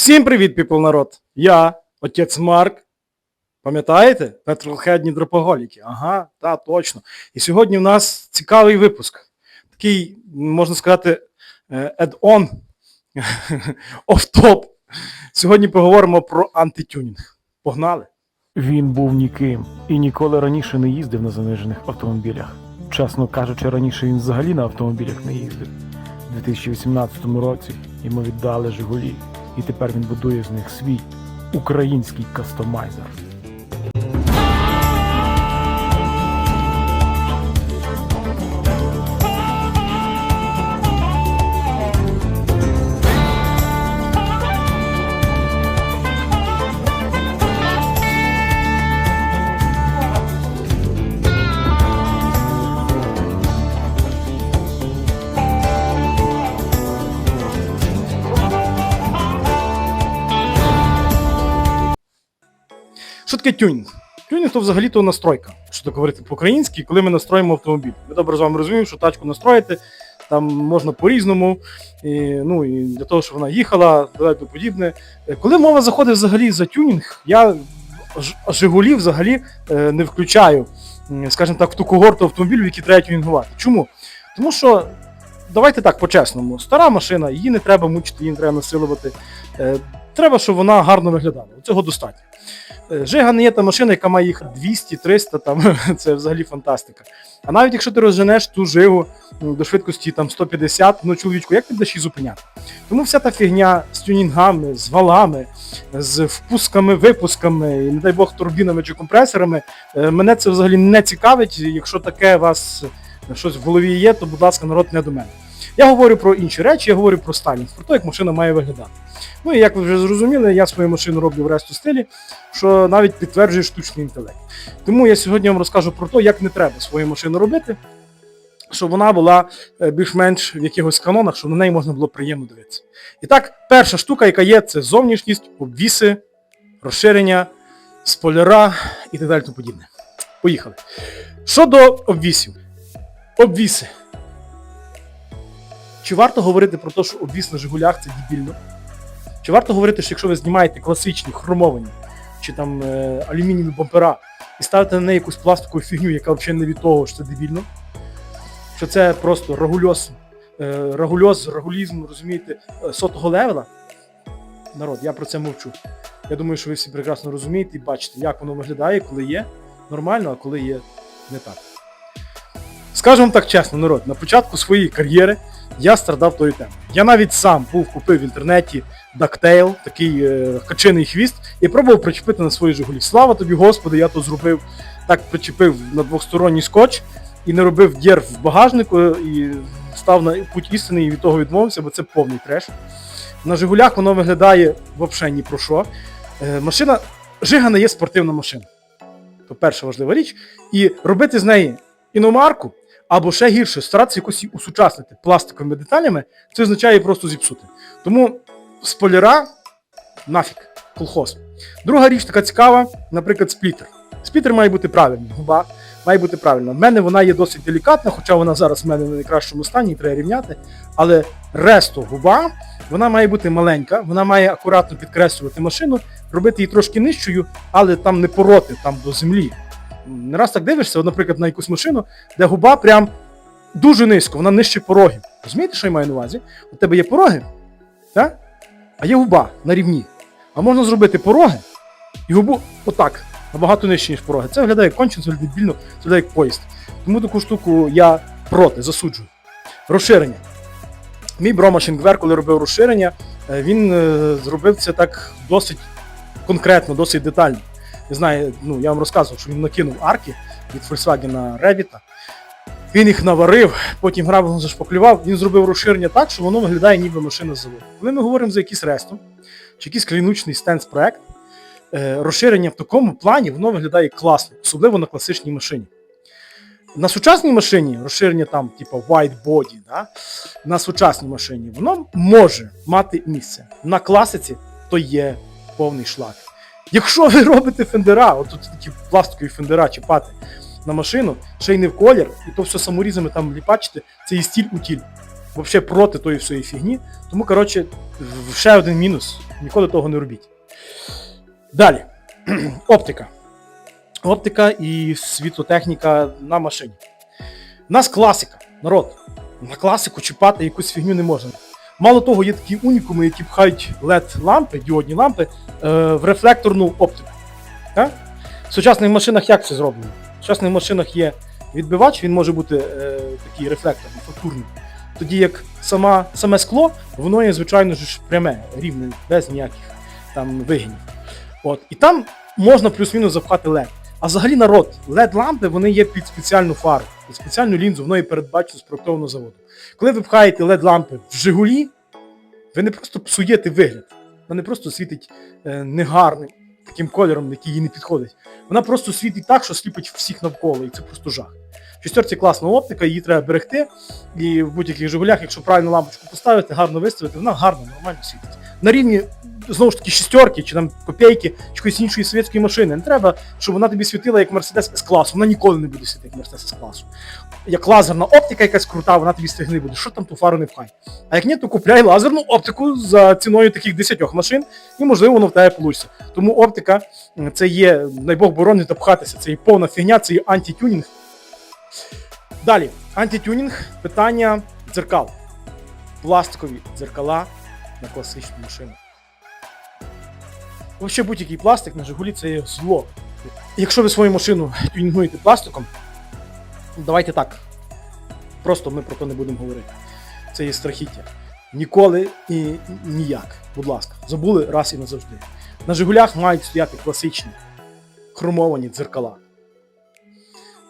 Всім привіт, піпл народ! Я, отець Марк. Пам'ятаєте? Петролхедні дропоголіки. Ага, та точно. І сьогодні в нас цікавий випуск. Такий, можна сказати, е, add-on, оф-топ. Сьогодні поговоримо про антитюнінг. Погнали! Він був ніким і ніколи раніше не їздив на занижених автомобілях. Чесно кажучи, раніше він взагалі на автомобілях не їздив. У 2018 році йому віддали Жигулі, і тепер він будує з них свій український кастомайзер. Таке тюнінг? Тюнінг то взагалі то настройка. Що так говорити по-українськи, коли ми настроїмо автомобіль. Ми добре з вами розуміємо, що тачку настроїти там можна по-різному. І, ну, і для того, щоб вона їхала, і подібне. Е, Коли мова заходить взагалі за тюнінг, я Жигулі взагалі е, не включаю, скажімо так, в ту когорту автомобілів, які треба тюнінгувати. Чому? Тому що, давайте так, по-чесному, стара машина, її не треба мучити, її не треба насилувати. Треба, щоб вона гарно виглядала. Цього достатньо. Е, Жига не є та машина, яка має їх 200-300, там, це взагалі фантастика. А навіть якщо ти розженеш ту жигу до швидкості там, 150, ну чоловічку, як ти будеш її зупиняти? Тому вся та фігня з тюнінгами, з валами, з впусками, випусками, не дай Бог, турбінами чи компресорами, е, мене це взагалі не цікавить. Якщо таке у вас щось в голові є, то, будь ласка, народ не до мене. Я говорю про інші речі, я говорю про стайлінг, про те, як машина має виглядати. Ну і як ви вже зрозуміли, я свою машину роблю в ресту стилі, що навіть підтверджує штучний інтелект. Тому я сьогодні вам розкажу про те, як не треба свою машину робити, щоб вона була е, більш-менш в якихось канонах, щоб на неї можна було приємно дивитися. І так, перша штука, яка є, це зовнішність, обвіси, розширення, спойлера і так далі тому подібне. Поїхали. Щодо обвісів. Обвіси. Чи варто говорити про те, що обвіс на Жигулях це дебільно? Чи варто говорити, що якщо ви знімаєте класичні хромовані чи там е, алюмінієві бампера і ставите на неї якусь пластикову фігню, яка взагалі не від того, що це дебільно? Що це просто рагульоз, е, рагульоз, рагулізм, розумієте, е, сотого левела? Народ, я про це мовчу. Я думаю, що ви всі прекрасно розумієте і бачите, як воно виглядає, коли є нормально, а коли є не так. Скажу вам так чесно, народ, на початку своєї кар'єри я страдав тою темою. Я навіть сам був купив в інтернеті дактейл, такий е, качиний хвіст, і пробував причепити на свої Жигулі. Слава тобі, Господи, я то зробив, так причепив на двосторонній скотч і не робив дір в багажнику і став на путь істини і від того відмовився, бо це повний треш. На Жигулях воно виглядає взагалі ні про що. Е, машина, Жига не є спортивна машина. То перша важлива річ. І робити з неї іномарку, або ще гірше, старатися якось її усучаснити пластиковими деталями, це означає просто зіпсути. Тому спойлера нафіг, колхоз. Друга річ така цікава, наприклад, сплітер. Сплітер має бути правильний, губа має бути правильна. В мене вона є досить делікатна, хоча вона зараз в мене в найкращому стані, треба рівняти. Але ресто губа, вона має бути маленька, вона має акуратно підкреслювати машину, робити її трошки нижчою, але там не пороти там до землі. Не раз так дивишся, наприклад, на якусь машину, де губа прям дуже низько, вона нижче порогів. Розумієте, що я маю на увазі? У тебе є пороги, так? а є губа на рівні. А можна зробити пороги і губу отак, набагато нижче, ніж пороги. Це виглядає кончено, це виглядає дебільно, це виглядає як поїзд. Тому таку штуку я проти, засуджую. Розширення. Мій бромашингвер, коли робив розширення, е, він е, зробив це так досить конкретно, досить детально. Не знаю, ну я вам розказував, що він накинув арки від Volkswagen Revit. Він їх наварив, потім грамотно зашпаклював, він зробив розширення так, що воно виглядає ніби машина заводу. Коли ми говоримо за якийсь ресто чи якийсь клінучний стенс-проект, е, розширення в такому плані воно виглядає класно, особливо на класичній машині. На сучасній машині розширення там, типу white body, да, на сучасній машині, воно може мати місце. На класиці то є повний шлак. Якщо ви робите фендера, от тут такі пластикові фендера чіпати на машину, ще й не в колір, і то все саморізами там ліпачите, це і стіль у тіль. Взагалі проти тої всієї фігні. Тому, коротше, ще один мінус. Ніколи того не робіть. Далі. Оптика. Оптика і світлотехніка на машині. У нас класика, народ. На класику чіпати якусь фігню не можна. Мало того, є такі унікуми, які пхають LED-лампи, діодні лампи е, в рефлекторну оптику. Так? В сучасних машинах як це зроблено? В сучасних машинах є відбивач, він може бути е, такий рефлекторний, фактурний. Тоді як сама, саме скло, воно є, звичайно ж, пряме, рівне, без ніяких там вигинів. От. І там можна плюс-мінус запхати LED. А взагалі народ, LED-лампи вони є під спеціальну фару, під спеціальну лінзу, воно є передбачено з проектованого заводу. Коли ви пхаєте LED-лампи в Жигулі, ви не просто псуєте вигляд, вона не просто світить е, негарним таким кольором, який їй не підходить. Вона просто світить так, що сліпить всіх навколо, і це просто жах. В шістерці класна оптика, її треба берегти. І в будь-яких Жигулях, якщо правильно лампочку поставити, гарно виставити, вона гарно, нормально світить. На рівні, знову ж таки, шістерки, чи там копійки, чи якоїсь іншої совєтської машини. Не треба, щоб вона тобі світила як Мерседес з класу. Вона ніколи не буде світити як Мерседес з класу. Як лазерна оптика якась крута, вона тобі стигни буде. Що там ту фару не пхай. А як ні, то купляй лазерну оптику за ціною таких 10 машин, і можливо воно в тебе вийде. Тому оптика це є, дай Бог боронить та пхатися, це є повна фігня, це є антитюнінг. Далі, антитюнінг, питання дзеркал. Пластикові дзеркала на класичну машину. Взагалі будь-який пластик на Жигулі це є зло. Якщо ви свою машину тюнінгуєте пластиком, давайте так. Просто ми про це не будемо говорити. Це є страхіття. Ніколи і ніяк. Будь ласка, забули раз і назавжди. На Жигулях мають стояти класичні хромовані дзеркала.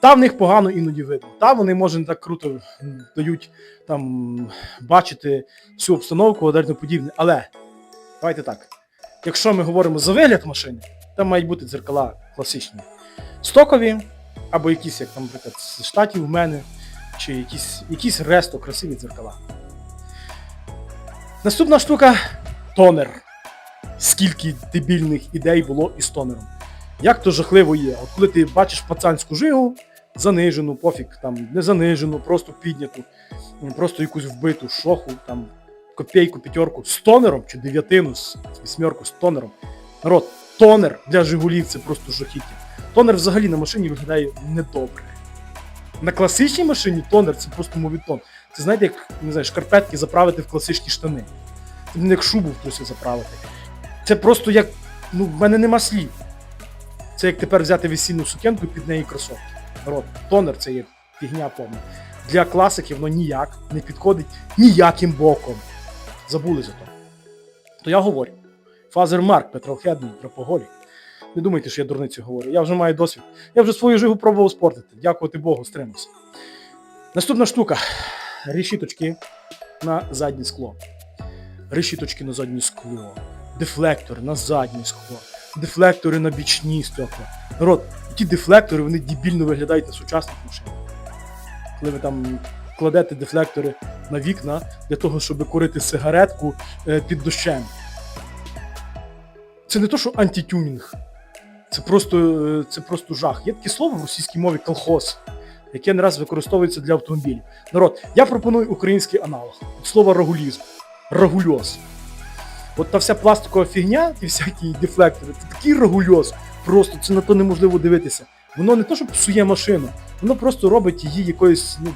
Та в них погано іноді видно. Та вони, може, не так круто дають там бачити всю обстановку, одержно подібне. Але давайте так. Якщо ми говоримо за вигляд машини, там мають бути дзеркала класичні. Стокові, або якісь, як наприклад, з штатів в мене, чи якісь, якісь ресто красиві дзеркала. Наступна штука тонер. Скільки дебільних ідей було із тонером. Як то жахливо є. От коли ти бачиш пацанську жигу, занижену, пофіг, там, не занижену, просто підняту, просто якусь вбиту шоху, там, копійку, п'ятерку з тонером чи дев'ятину, з вісьмерку з тонером. Народ, тонер для Жигулів це просто жахіття. Тонер взагалі на машині виглядає недобре. На класичній машині тонер це просто мовітон. Це знаєте, як не знаю, шкарпетки заправити в класичні штани. Це не як шубу в трусі заправити. Це просто як. Ну, в мене нема слів. Це як тепер взяти весільну сукенку і під неї кросовки. Народ, тонер це є фігня повна. Для класики воно ніяк не підходить ніяким боком. Забули за то. То я говорю. Фазер Марк, Петрохедний, Тропоголік. Не думайте, що я дурницю говорю. Я вже маю досвід. Я вже свою жигу пробував спортити. Дякувати Богу, стримався. Наступна штука. Решіточки на заднє скло. Решіточки на заднє скло. Дефлектори на заднє скло. Дефлектори на бічні стекла. Народ, ті дефлектори вони дебільно виглядають на сучасних машинах. Коли ви там кладете дефлектори на вікна для того, щоб курити сигаретку е, під дощем. Це не то, що антитюнінг. Це просто, е, це просто жах. Є таке слово в російській мові колхоз, яке не раз використовується для автомобілів. Народ, я пропоную український аналог від слова рагулізм. Рагульоз. От та вся пластикова фігня і всякі дефлектори, це такий рагульоз. Просто це на то неможливо дивитися. Воно не то, що псує машину, воно просто робить її якоюсь, ну,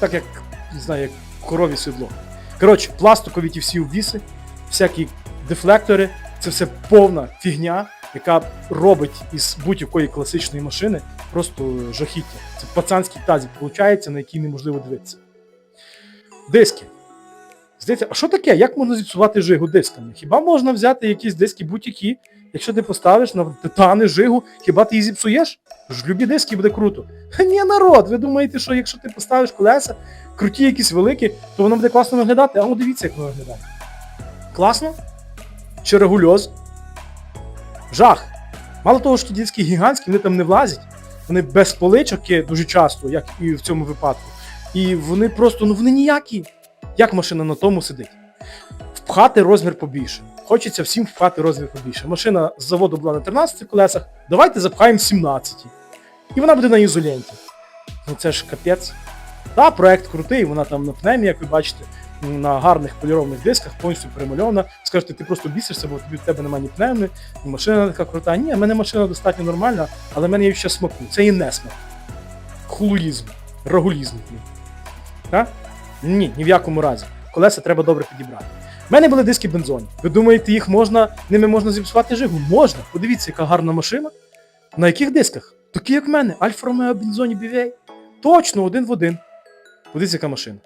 так як, не знаю, як корові сідло. Коротше, пластикові ті всі обвіси, всякі дефлектори, це все повна фігня, яка робить із будь-якої класичної машини просто жахіття. Це пацанський тазик, виходить, на який неможливо дивитися. Диски. Здається, а що таке? Як можна зіпсувати жигу дисками? Хіба можна взяти якісь диски будь-які? Якщо ти поставиш на титани жигу, хіба ти її зіпсуєш? Ж любі диски буде круто. Ні, народ, ви думаєте, що якщо ти поставиш колеса, круті якісь великі, то воно буде класно виглядати? А ну дивіться, як воно виглядає. Класно? Чи регульоз? Жах. Мало того, що диски гігантські, вони там не влазять. Вони без поличок є дуже часто, як і в цьому випадку. І вони просто, ну вони ніякі. Як машина на тому сидить? Впхати розмір побільше. Хочеться всім впхати розмір побільше. Машина з заводу була на 13 колесах, давайте запхаємо 17. І вона буде на ізоленті. Ну це ж капець. Та, проект крутий, вона там на пневмі, як ви бачите, на гарних полірованих дисках, повністю перемальована. Скажете, ти просто бісишся, бо тобі в тебе немає ні пневми, ні машина така крута. Ні, в мене машина достатньо нормальна, але в мене є ще смаку. Це і не смак. Хулуїзм, рагулізм. Так? Ні, ні в якому разі. Колеса треба добре підібрати. У мене були диски бензоні. Ви думаєте, їх можна, ними можна зіпсувати жигу? Можна. Подивіться, яка гарна машина. На яких дисках? Такі, як в мене, Альфа Ромео Бензоні BVA. Точно, один в один. Подивіться, яка машина.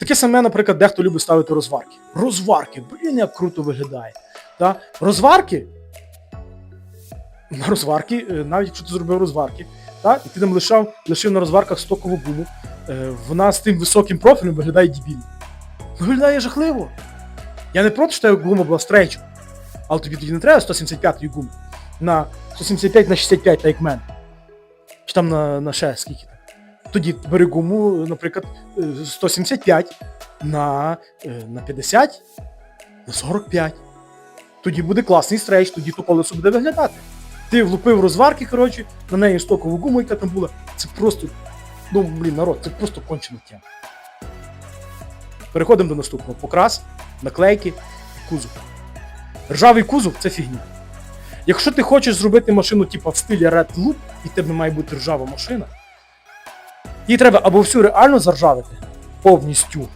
Таке саме, наприклад, дехто любить ставити розварки. Розварки, блін, як круто виглядає. Та? Розварки. На розварки, е, навіть якщо ти зробив розварки, та? і ти там лишав, лишив на розварках стокову гуму, е, вона з тим високим профілем виглядає дебільно. Виглядає жахливо. Я не проти, що гума була стрейчу, але тобі тоді не треба 175 гуми на 175 на 65, так як мене. Чи там на, на ще скільки там. Тоді бери гуму, наприклад, е, 175 на, е, на 50, на 45. Тоді буде класний стрейч, тоді то колесо буде виглядати. Ти влупив розварки, коротше, на неї стокову гуму, яка там була. Це просто, ну блін, народ, це просто кончена тема. Переходимо до наступного. Покрас, наклейки, кузов. Ржавий кузов це фігня. Якщо ти хочеш зробити машину типу, в стилі Red Loop, і тебе має бути ржава машина, її треба або всю реально заржавити повністю,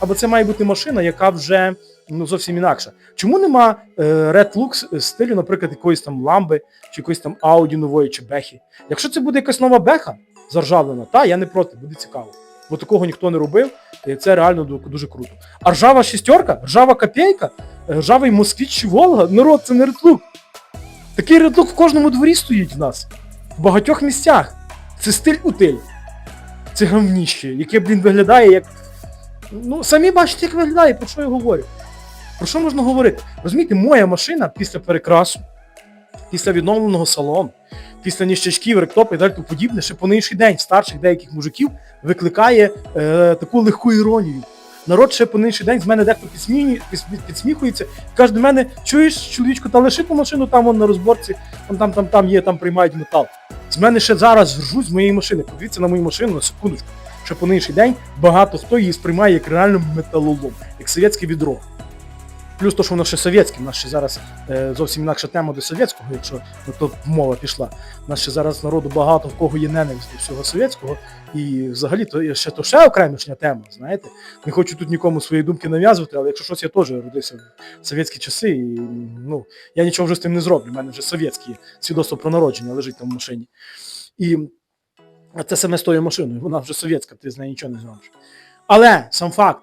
або це має бути машина, яка вже ну, зовсім інакша. Чому нема е, Red Look стилю, наприклад, якоїсь там ламби, чи якоїсь там Audi нової, чи бехи? Якщо це буде якась нова беха заржавлена, та я не проти, буде цікаво. Бо такого ніхто не робив, і це реально дуже круто. А ржава шістерка, ржава копійка, е, ржавий москвіч чи Волга, народ, це не редлук. Такий редлук в кожному дворі стоїть в нас. В багатьох місцях. Це стиль утиль. Це гавніще, яке, блін, виглядає як. Ну, самі бачите, як виглядає, про що я говорю. Про що можна говорити? Розумієте, моя машина після перекрасу, після відновленого салону, після ніщачків, ректопа і далі тому подібне, ще по нинішній день старших деяких мужиків викликає е, таку легку іронію. Народ ще по нинішній день з мене дехто підсміює, підсмі- підсміхується, каже до мене, чуєш, чоловічку, та лиши ту машину там вон на розборці, там, там, там, там є, там приймають метал. З мене ще зараз ржуть з моєї машини. Подивіться на мою машину на секундочку. Ще по нинішній день багато хто її сприймає як реально металолом, як совєтське відро. Плюс то, що воно ще совєтське, у нас ще зараз е, зовсім інакша тема до совєтського, якщо на то мова пішла. У нас ще зараз народу багато в кого є ненависть до всього совєтського. І взагалі то ще то ще окремішня тема, знаєте. Не хочу тут нікому свої думки нав'язувати, але якщо щось я теж родився в совєтські часи, і ну, я нічого вже з тим не зроблю. У мене вже совєтське свідоцтво про народження лежить там в машині. І це саме з тою машиною, вона вже совєтська, ти з нею нічого не зробиш. Але сам факт,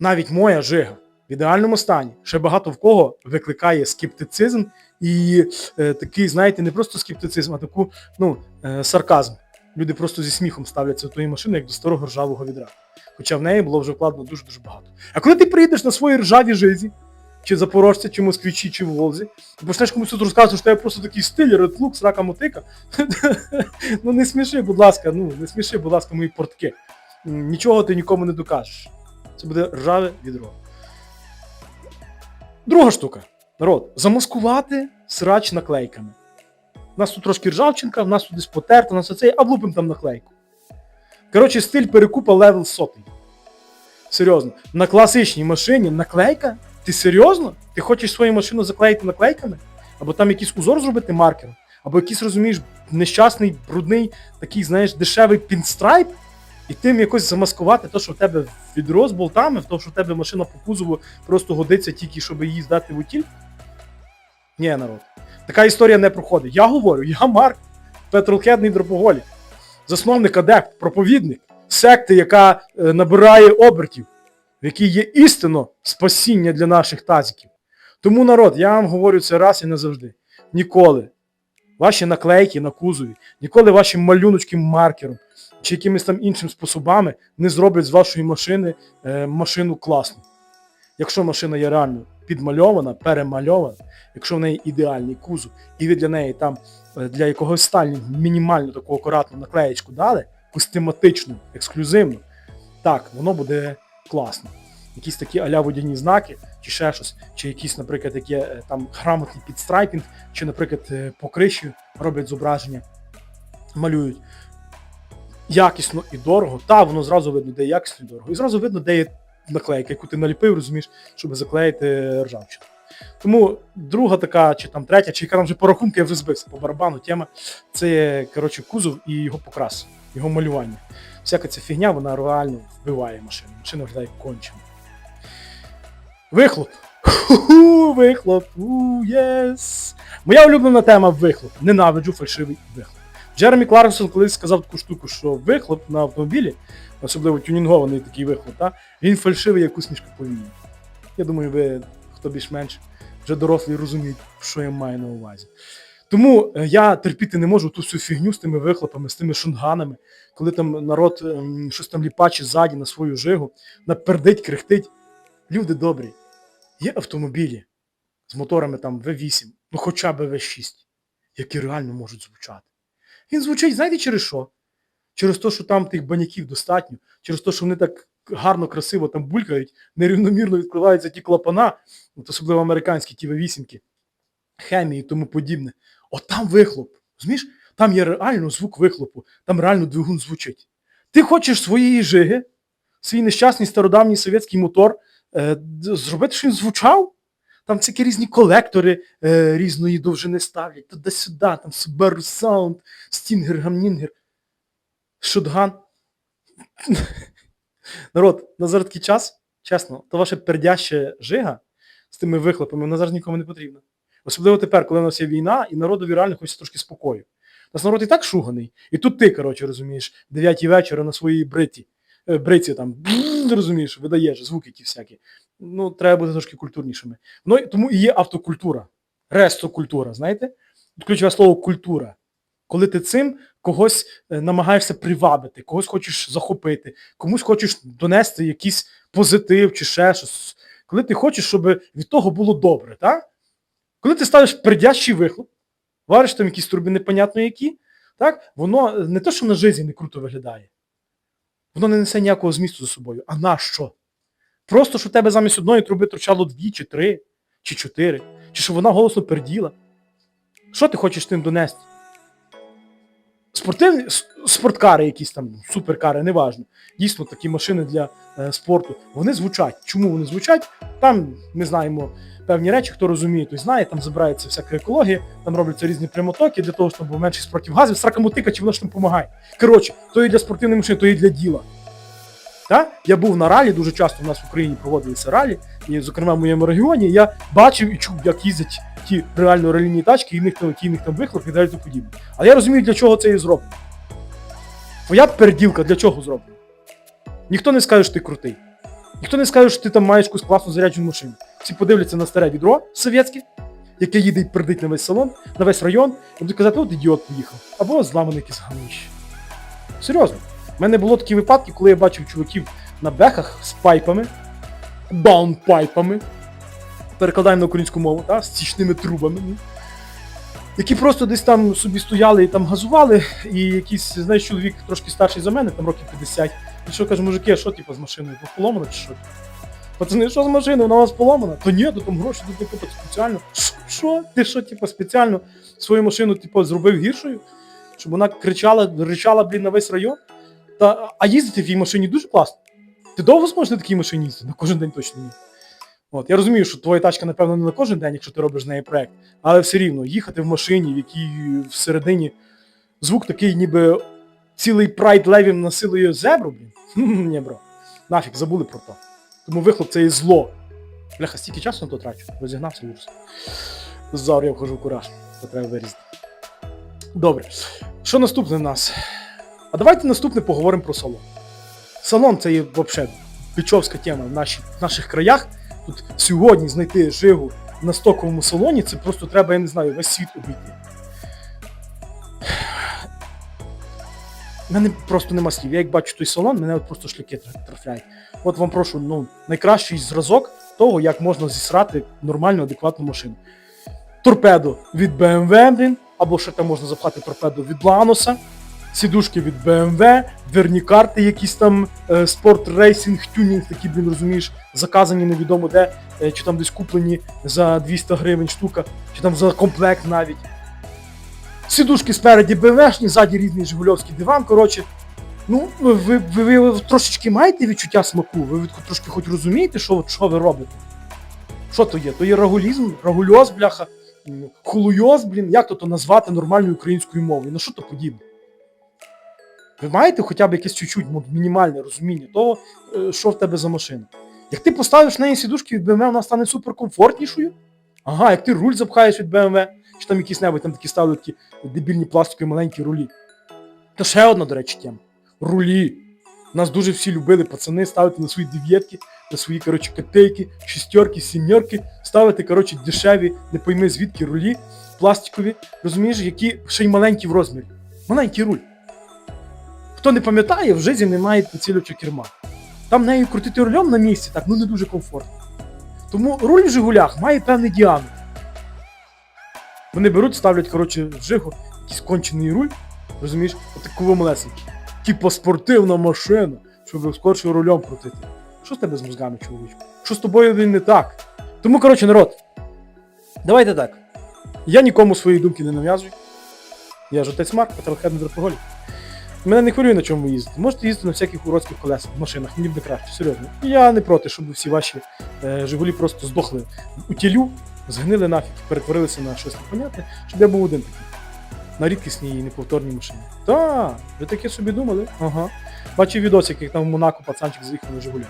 навіть моя жига в ідеальному стані, ще багато в кого викликає скептицизм і е, такий, знаєте, не просто скептицизм, а таку ну, е, сарказм. Люди просто зі сміхом ставляться до тої машини, як до старого ржавого відра. Хоча в неї було вже вкладено дуже-дуже багато. А коли ти приїдеш на своїй ржавій жизі, чи запорожці, чи москвічі, чи Волзі, і почнеш комусь тут розказувати, що в тебе просто такий стиль, редлук, срака мотика. ну не сміши, будь ласка, ну не сміши, будь ласка, мої портки. Нічого ти нікому не докажеш. Це буде ржаве відро. Друга штука. Народ, замаскувати срач наклейками. У нас тут трошки ржавчинка, в нас тут десь потерто, у нас оцей, а влупим там наклейку. Коротше, стиль перекупа левел сотий. Серйозно. На класичній машині наклейка? Ти серйозно? Ти хочеш свою машину заклеїти наклейками? Або там якийсь узор зробити маркером? Або якийсь, розумієш, нещасний, брудний, такий, знаєш, дешевий пінстрайп, і тим якось замаскувати те, що в тебе відро з болтами, в те, що в тебе машина по кузову просто годиться тільки, щоб її здати в утіль? Ні, народ. Така історія не проходить. Я говорю, я Марк, петролхедний дропоголік, засновник адепт, проповідник, секти, яка е, набирає обертів, в якій є істинно спасіння для наших тазиків. Тому, народ, я вам говорю це раз і назавжди. Ніколи ваші наклейки на кузові, ніколи вашим малюночким маркером чи якимись там іншим способами не зроблять з вашої машини е, машину класну. Якщо машина є реально підмальована, перемальована, якщо в неї ідеальний кузов, і ви для неї там е, для якогось сталі мінімальну таку акуратну наклеєчку дали, якусь тематичну, ексклюзивну, так, воно буде класно. Якісь такі аля водяні знаки, чи ще щось, чи якісь, наприклад, таке е, там грамотний підстрайпінг, чи, наприклад, е, по криші роблять зображення, малюють. Якісно і дорого, та воно зразу видно, де якісно і дорого. І зразу видно, де є наклейка, яку ти наліпив, розумієш, щоб заклеїти ржавчину. Тому друга така, чи там третя, чи яка там вже по рахунку, я вже збився по барабану. Тема це коротше, кузов і його покрас, його малювання. Всяка ця фігня, вона реально вбиває машину. Машина виглядає кончено. Вихлоп. Вихлоп. У, єс. Моя улюблена тема вихлоп. Ненавиджу фальшивий вихлоп. Джеремі Кларксон колись сказав таку штуку, що вихлоп на автомобілі, особливо тюнінгований такий вихлоп, та, він фальшивий, як усмішка повії. Я думаю, ви, хто більш-менш вже дорослий, розуміють, що я маю на увазі. Тому е, я терпіти не можу ту всю фігню з тими вихлопами, з тими шунганами, коли там народ ем, щось там ліпачить ззаді на свою жигу, напердить, кряхтить. Люди добрі, є автомобілі з моторами там V8, ну хоча б V6, які реально можуть звучати. Він звучить, знаєте, через що? Через те, що там тих баняків достатньо, через те, що вони так гарно, красиво там булькають, нерівномірно відкриваються ті клапана, особливо американські ті V8, хемії і тому подібне. От там вихлоп. Розумієш? Там є реально звук вихлопу, там реально двигун звучить. Ти хочеш своєї жиги, свій нещасний стародавній совєтський мотор, е, зробити, щоб він звучав? Там всякі різні колектори е, різної довжини ставлять, туди-сюди, там Subaru Sound, Stinger, Гамнінгер, Шотган. Народ, на зараз час, чесно, то ваша пердяща жига з тими вихлопами, вона зараз нікому не потрібна. Особливо тепер, коли у нас є війна, і народові реально хочеться трошки спокою. У нас народ і так шуганий. І тут ти, коротше, розумієш, 9 вечора на своїй бриті, е, бриці там, розумієш, видаєш звуки ті всякі. Ну, треба бути трошки культурнішими. Ну, тому і є автокультура, рестокультура, знаєте? Тут Ключове слово культура. Коли ти цим когось е, намагаєшся привабити, когось хочеш захопити, комусь хочеш донести якийсь позитив чи ще щось. Коли ти хочеш, щоб від того було добре, так? Коли ти ставиш пердящий вихлоп, вариш там якісь труби непонятно які, так? воно не те, що на житті не круто виглядає, воно не несе ніякого змісту за собою. А на що? Просто, що в тебе замість одної труби торчало дві, чи три, чи чотири, чи щоб вона голосно перділа. Що ти хочеш тим донести? Спортивні спорткари якісь там, суперкари, неважно. Дійсно, такі машини для е, спорту, вони звучать. Чому вони звучать? Там ми знаємо певні речі, хто розуміє, той знає, там забирається всяка екологія, там робляться різні прямотоки для того, щоб був менший спротив газів, срака мотика, чи воно ж там допомагає. Коротше, то і для спортивної машини, то і для діла. Так? Я був на ралі, дуже часто у нас в Україні проводилися ралі, і, зокрема, в моєму регіоні я бачив і чув, як їздять ті реально ралійні тачки, і в них там, який в там вихлоп і далі подібне. Але я розумію, для чого це і зроблено. Твоя перділка для чого зроблена? Ніхто не скаже, що ти крутий. Ніхто не скаже, що ти там маєш якусь класну заряджену машину. Всі подивляться на старе відро совєтське, яке їде і пердить на весь салон, на весь район, і будуть казати, от ідіот поїхав. Або зламаний якийсь ганище. Серйозно. У мене було такі випадки, коли я бачив чуваків на бехах з пайпами, даунпайпами, перекладаємо на українську мову, та, з стічними трубами, які просто десь там собі стояли і там газували, і якийсь, знаєш, чоловік трошки старший за мене, там років 50, і що каже, мужики, а що типу з машиною? Поломано чи що? Пацани, що з машиною? Вона у вас поломана? То ні, то там гроші тут типу, спеціально. Що? Ти що, типу, спеціально свою машину типу, зробив гіршою? Щоб вона кричала, ричала, блін, на весь район? Та, а їздити в їй машині дуже класно. Ти довго зможеш на такій машині їздити? На кожен день точно ні. От, я розумію, що твоя тачка, напевно, не на кожен день, якщо ти робиш з неї проект, але все рівно їхати в машині, в якій всередині звук такий, ніби цілий прайд левів насилує зебру, блін. Ні, бро. Нафіг, забули про то. Тому вихлоп це і зло. Бляха, стільки часу на то трачу. Розігнався ужас. Завтра я вхожу в кураж. Це треба вирізати. Добре. Що наступне в нас? А давайте наступне поговоримо про салон. Салон це є взагалі пічовська тема в, нашій, в наших краях. Тут сьогодні знайти жигу на стоковому салоні, це просто треба, я не знаю, весь світ обійти. У мене просто нема слів. Я як бачу той салон, мене от просто шляки трафляють. От вам прошу, ну, найкращий зразок того, як можна зісрати нормальну, адекватну машину. Торпедо від BMW, блін, або ще там можна запхати торпедо від Ланоса, сідушки від BMW, дверні карти, якісь там е, спорт рейсинг, тюнінг, такі, блін, розумієш, заказані невідомо де, е, чи там десь куплені за 200 гривень штука, чи там за комплект навіть. Сідушки спереді БМВшні, ззаді різний Жигульовський диван, коротше. Ну, ви, ви, ви, ви трошечки маєте відчуття смаку, ви від- трошки хоч розумієте, що, що ви робите? Що то є? То є рагулізм, рагульоз, бляха, хулуйоз, блін, як то то назвати нормальною українською мовою? Ну що то подібне? Ви маєте хоча б якесь чуть-чуть мінімальне розуміння того, е, що в тебе за машина. Як ти поставиш в неї сідушки від BMW, вона стане суперкомфортнішою. Ага, як ти руль запхаєш від BMW, чи там якісь небудь там такі ставили такі дебільні пластикові маленькі рулі. То ще одна, до речі, тема. Рулі. Нас дуже всі любили, пацани, ставити на свої дев'ятки, на свої, коротше, котейки, шістерки, сімерки, ставити, коротше, дешеві, не пойми звідки рулі, пластикові, розумієш, які ще й маленькі в розмірі. Маленький руль. Хто не пам'ятає, в житті немає підсилювача керма. Там нею крутити рулем на місці, так, ну не дуже комфортно. Тому руль в Жигулях має певний діаметр. Вони беруть, ставлять, коротше, в Жигу якийсь кончений руль, розумієш, отаку малесенький. Типа спортивна машина, щоб скорше рулем крутити. Що з тебе з мозгами, чоловічку? Що з тобою не так? Тому, коротше, народ, давайте так. Я нікому свої думки не нав'язую. Я ж отець Марк, патрохедний дропоголік. Мене не хвилює, на чому ви їздите. Можете їздити на всяких уродських колесах, машинах, мені буде краще, серйозно. Я не проти, щоб всі ваші е, Жигулі просто здохли у тілю, згнили нафіг, перетворилися на щось непонятне, щоб я був один такий. На рідкісній і неповторній машині. Та, ви таке собі думали? Ага. Бачив відосик, як там в Монако пацанчик заїхав на Жигулях.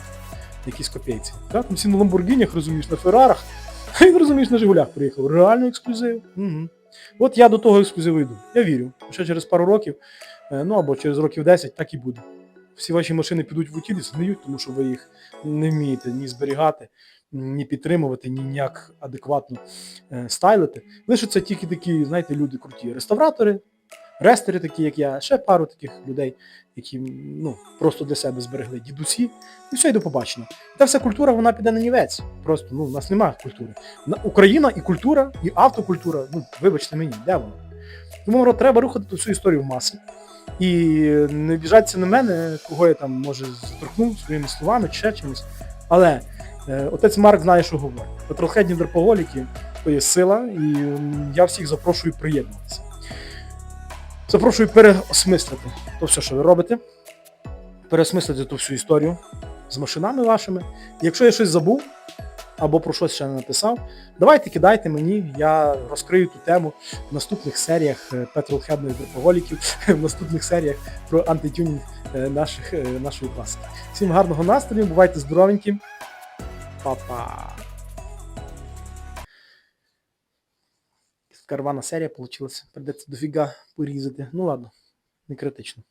Якісь копійці. Там всі на Ламборгінях, розумієш, на Феррарах. А він, розумієш, на Жигулях приїхав. Реально ексклюзив. Угу. От я до того ексклюзиву йду. Я вірю. Ще через пару років, ну або через років 10, так і буде. Всі ваші машини підуть в утілі, згниють, тому що ви їх не вмієте ні зберігати, ні підтримувати, ні ніяк адекватно е, стайлити. Лишаться тільки такі, знаєте, люди круті. Реставратори, рестери, такі, як я, ще пару таких людей, які ну, просто для себе зберегли дідусі, і все, і до побачення. Та вся культура, вона піде на нівець. Просто ну, у нас немає культури. Україна і культура, і автокультура, ну, вибачте мені, де вона? Тому треба рухати всю історію в маси. І не біжаться на мене, кого я там може заторкнув своїми словами чи ще чимось. Але е, отець Марк знає, що говорить. Петрохедні дроповоліки то є сила, і я всіх запрошую приєднуватися. Запрошую переосмислити то все, що ви робите, переосмислити ту всю історію з машинами вашими. Якщо я щось забув або про щось ще не написав, давайте кидайте мені, я розкрию ту тему в наступних серіях е, петролхедних дроповоліків, в наступних серіях про антитюнінг е, наших, е, нашої класики. Всім гарного настрою, бувайте здоровенькі. Па-па. Карвана серія вийшла. Придеться дофіга порізати. Ну ладно, не критично.